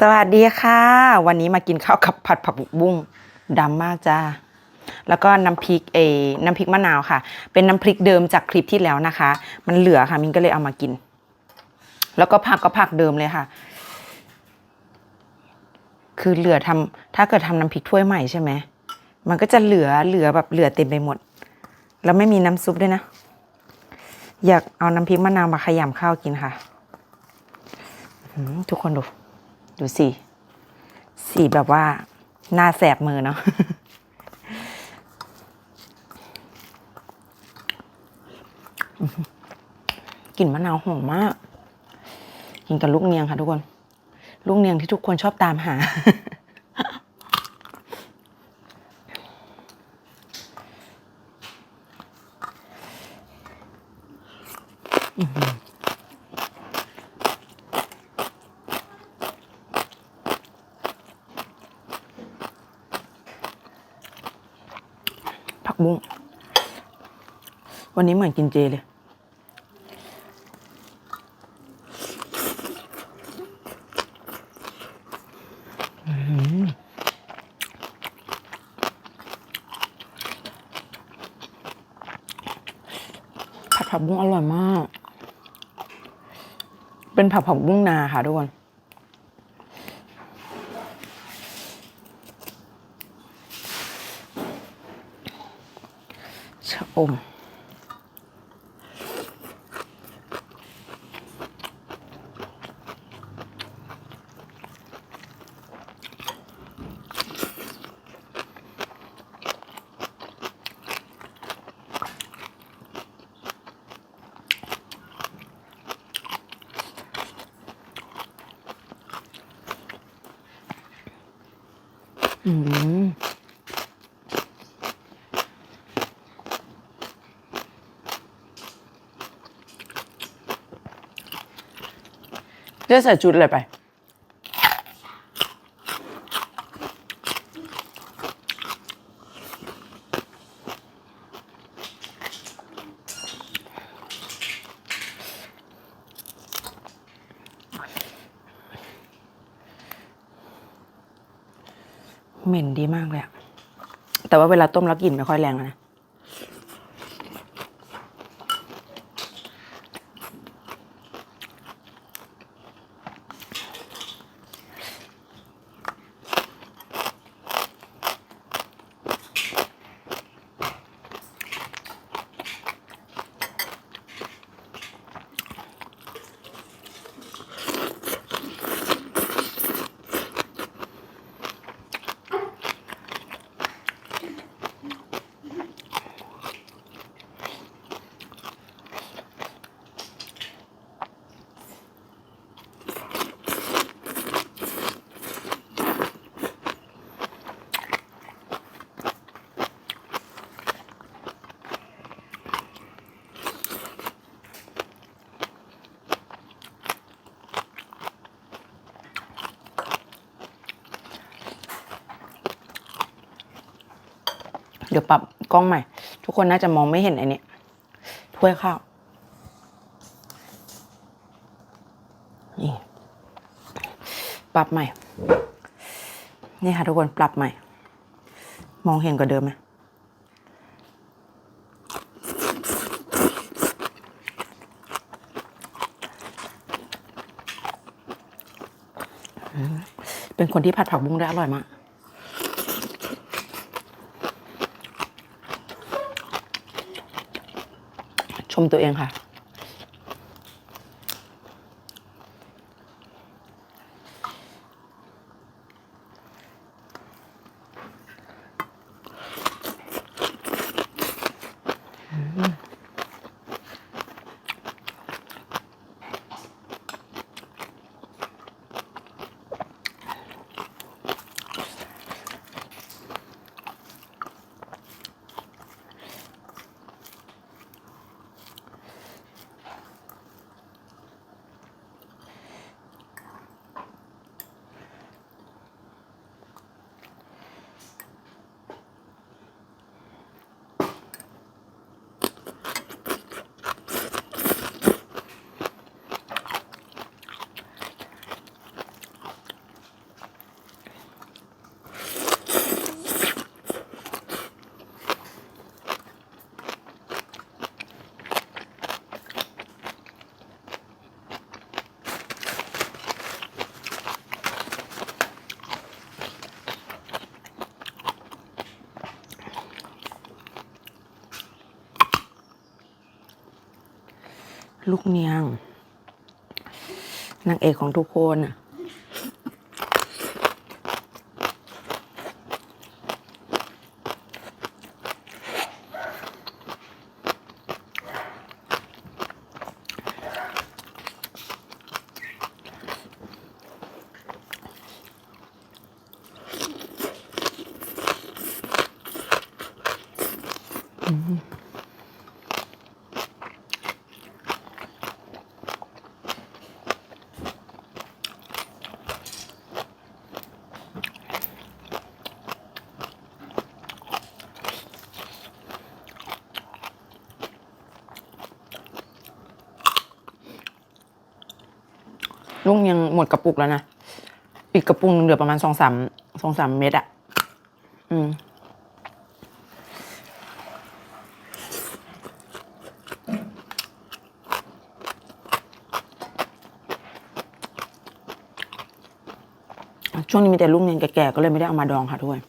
สวัสดีค่ะ วันนี้มากินข้าวกับผัดผักบุ้งดำมากจ้าแล้วก็น้ำพริกเอน้ำพริกมะนาวค่ะ เป็นน้ำพริกเดิมจากคลิปที่แล้วนะคะ มันเหลือค่ะมินก็เลยเอามากิน แล้วก็ผักก็ผักเดิมเลยค่ะ คือเหลือทำถ้าเกิดทำน้ำพริกถ้วยใหม่ใช่ไหมมันก็จะเหลือเหลือแบบเหลือเต็มไปหมด แล้วไม่มีน้ำซุปด้วยนะ อยากเอาน้ำพริกมะนาวมาขยำข้าวกินค่ะ ทุกคนดู ดูสิ สีแบบว่า หน้าแสบมือเนาะกลิ่นมะนาวหอมมากกินกับลูกเนียงค่ะทุกคน ลูกเนียงที่ทุกคนชอบตามหา กบุ้ง วันนี้เหมือนกินเจเลย ผัดผักบุ้งอร่อยมาก เป็นผัดผักบุ้งนาค่ะทุกคน ชะ จะใส่ชุดอะไรไป เหม็นดีมากเลยอะแต่ว่าเวลาต้มแล้วกลิ่นไม่ค่อยแรงนะ ดี๋ยวปรับกล้องใหม่ ทุกคนน่าจะมองไม่เห็นไอ้นี่ถ้วยข้าวนี่ปรับใหม่ นี่ค่ะทุกคนปรับใหม่ มองเห็นกว่าเดิมไหมเป็นคนที่ผัดผักบุ้งได้อร่อยมาก ชมตัวเองค่ะ ลูกเนียงนางเอกของทุกคนน่ะ ลุงยังหมดกระปุกแล้วนะ อีกกระปุกหนึงเหลือประมาณสองสามสองสามเม็ดอะอืมช่วงนี้มีแต่ลูกเนียนแก่ๆก็เลยไม่ได้เอามาดองค่ะทุกคน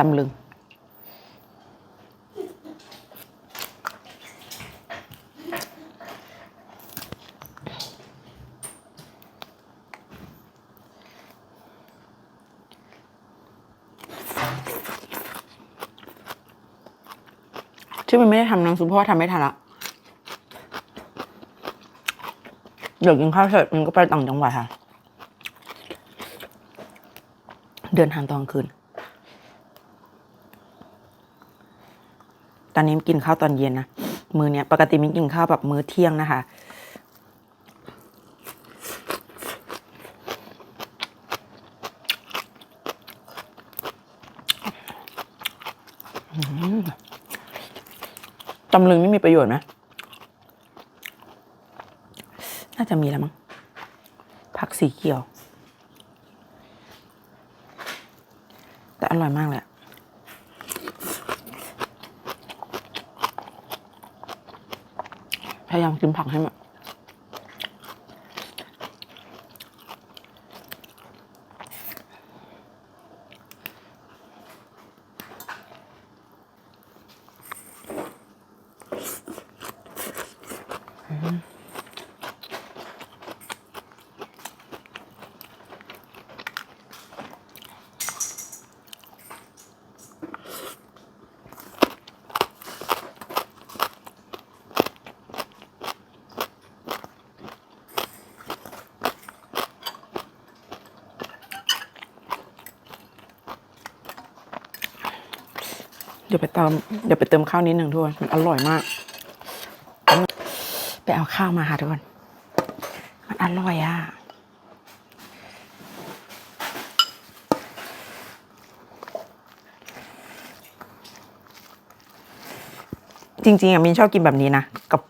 ตำลึง ที่มันไม่ได้ทำน้ำซุปเพราะทำไม่ทันละเดี๋ยวกินข้าวเสร็จมันก็ไปต่างจังหวัดค่ะ เดินทางตอนกลางคืน อนนี้กินข้าวตอนเย็นนะมือเนี้ยปกติมิ้นกินข้าวแบบมื้อเที่ยงนะคะ ตำลึงนี่มีประโยชน์ไหมน่าจะมีแล้วมั้งผักสีเขียว แต่อร่อยมากเลยอะ พยายามกินผักให้มัน เดี๋ยวไปเติมเดี๋ยวไปเติมข้าวนิดหนึ่งทุกคนมันอร่อยมาก ไปเอาข้าวมาค่ะทุกคน มันอร่อยอะจริงๆอะมินชอบกินแบบนี้นะกับ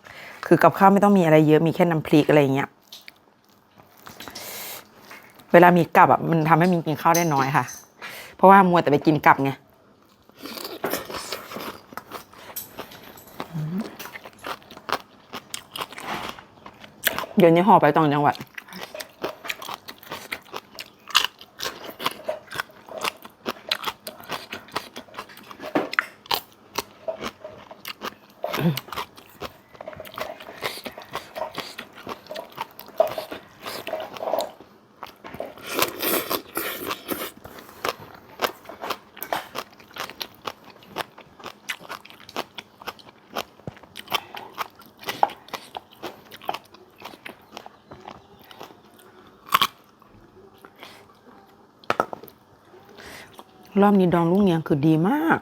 คือกับข้าวไม่ต้องมีอะไรเยอะมีแค่น้ำพริกอะไรอย่างเงี้ย เวลามีกับอะมันทำให้มินกินข้าวได้น้อยค่ะ เพราะว่ามัวแต่ไปกินกับไง เดี๋ยวนี้ห่อไปต่างจังหวัด Mm-hmm. รอบนี้ดองลูกเนียงคือดีมาก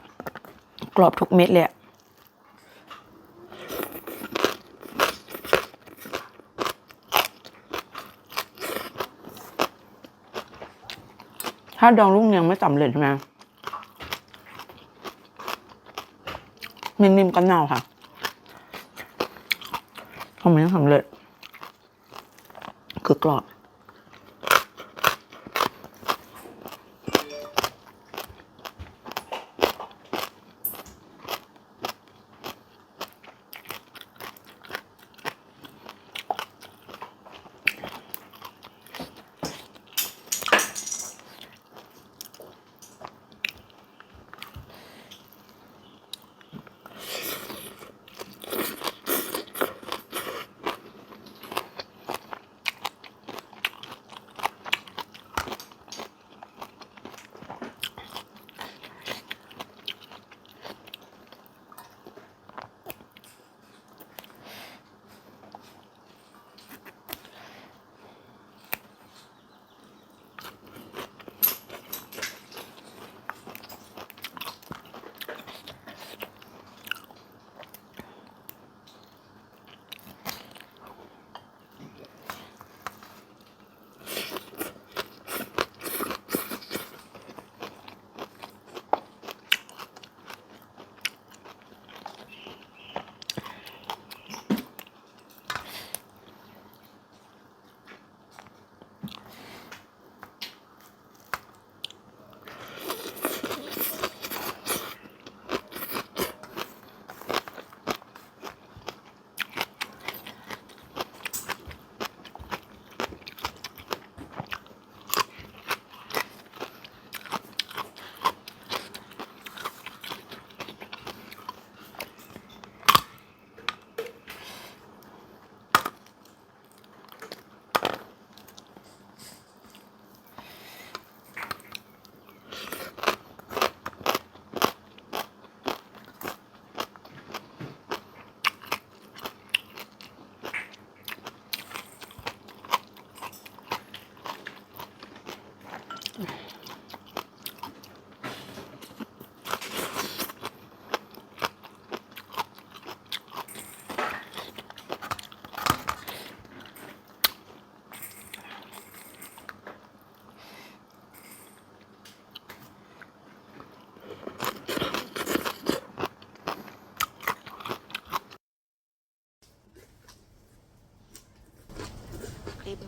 กรอบทุกเม็ดเลยอะถ้าดองลูกเนียงไม่สำเร็จใช่ไหมนิ่มๆก็เน่าค่ะทำไมไม่สำเร็จ คือกรอบ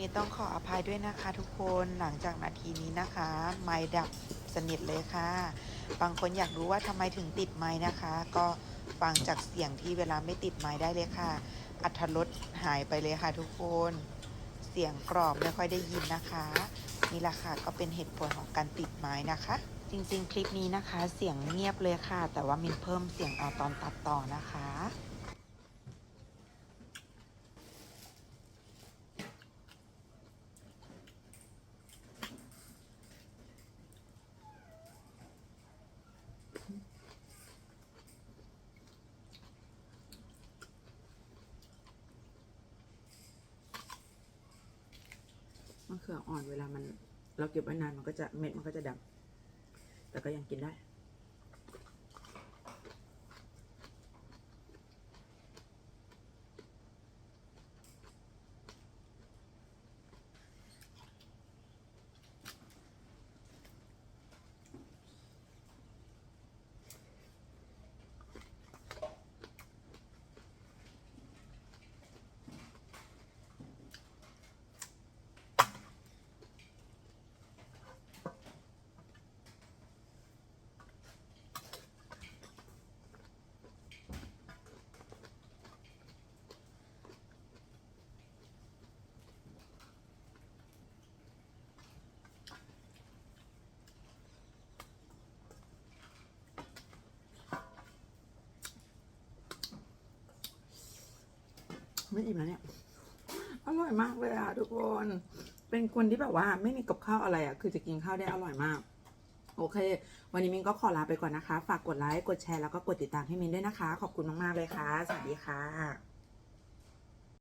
นี้ต้องขออภัยด้วยนะคะทุกคนหลังจากนาทีนี้นะคะ ไม้ดับสนิทเลยค่ะ บางคนอยากรู้ว่าทำไมถึงติดไม้นะคะ ก็ฟังจากเสียงที่เวลาไม่ติดไม้ได้เลยค่ะ อัธรสหายไปเลยค่ะทุกคน เสียงกรอบไม่ค่อยได้ยินนะคะนี่แหละค่ะก็เป็นเหตุผลของการติดไม้นะคะ จริงๆ คลิปนี้นะคะ เสียงเงียบเลยค่ะ แต่ว่ามินเพิ่มเสียงเอาตอนตัดต่อนะคะะเขืออ่อนเวลามัน เราเก็บไว้นานมันก็จะเม็ดมันก็จะดำแต่ก็ยังกินได้ ไม่อิ่มแล้วเนี่ย อร่อยมากเลยอะทุกคน เป็นคนที่แบบว่าไม่มีกับข้าวอะไรอะ คือจะกินข้าวได้อร่อยมาก โอเค วันนี้มินก็ขอลาไปก่อนนะคะ ฝากกดไลค์ กดแชร์ แล้วก็กดติดตามให้มินด้วยนะคะ ขอบคุณมากๆเลยค่ะ สวัสดีค่ะ